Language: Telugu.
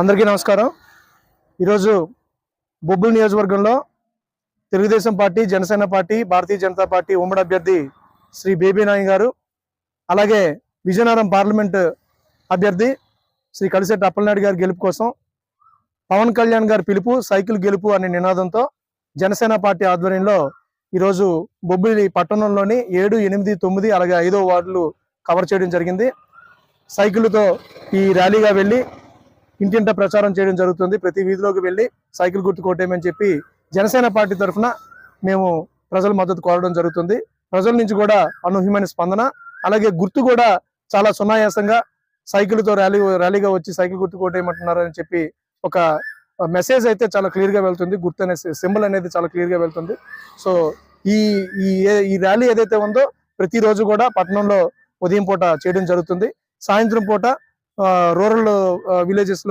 అందరికీ నమస్కారం. ఈరోజు బొబ్బుల్ నియోజకవర్గంలో Telugu Desam party Janasena party Bharatiya Janata party ఉమ్మడి అభ్యర్థి శ్రీ బేబీ నాయక్ గారు అలాగే విజయనగరం పార్లమెంట్ అభ్యర్థి శ్రీ కలిసెట్టి అప్పలనాయుడు గారి గెలుపు కోసం పవన్ కళ్యాణ్ గారి పిలుపు సైకిల్ గెలుపు అనే నినాదంతో జనసేన పార్టీ ఆధ్వర్యంలో ఈరోజు బొబ్బిలి పట్టణంలోని ఏడు ఎనిమిది తొమ్మిది అలాగే ఐదో వార్డులు కవర్ చేయడం జరిగింది. సైకిల్తో ఈ ర్యాలీగా వెళ్ళి ఇంటింట ప్రచారం చేయడం జరుగుతుంది. ప్రతి వీధిలోకి వెళ్ళి సైకిల్ గుర్తు కొట్టేయమని చెప్పి జనసేన పార్టీ తరఫున మేము ప్రజల మద్దతు కోరడం జరుగుతుంది. ప్రజల నుంచి కూడా అనూహ్యమైన స్పందన అలాగే గుర్తు కూడా చాలా సునాయాసంగా సైకిల్తో ర్యాలీ ర్యాలీగా వచ్చి సైకిల్ గుర్తు కొట్టేయమంటున్నారని అని చెప్పి ఒక మెసేజ్ అయితే చాలా క్లియర్గా వెళ్తుంది. గుర్తు అనే సింబల్ అనేది చాలా క్లియర్గా వెళ్తుంది. సో ఈ ఈ ఈ ర్యాలీ ఏదైతే ఉందో ప్రతిరోజు కూడా పట్టణంలో ఉదయం పూట చేయడం జరుగుతుంది. సాయంత్రం పూట రూరల్ విలేజెస్లో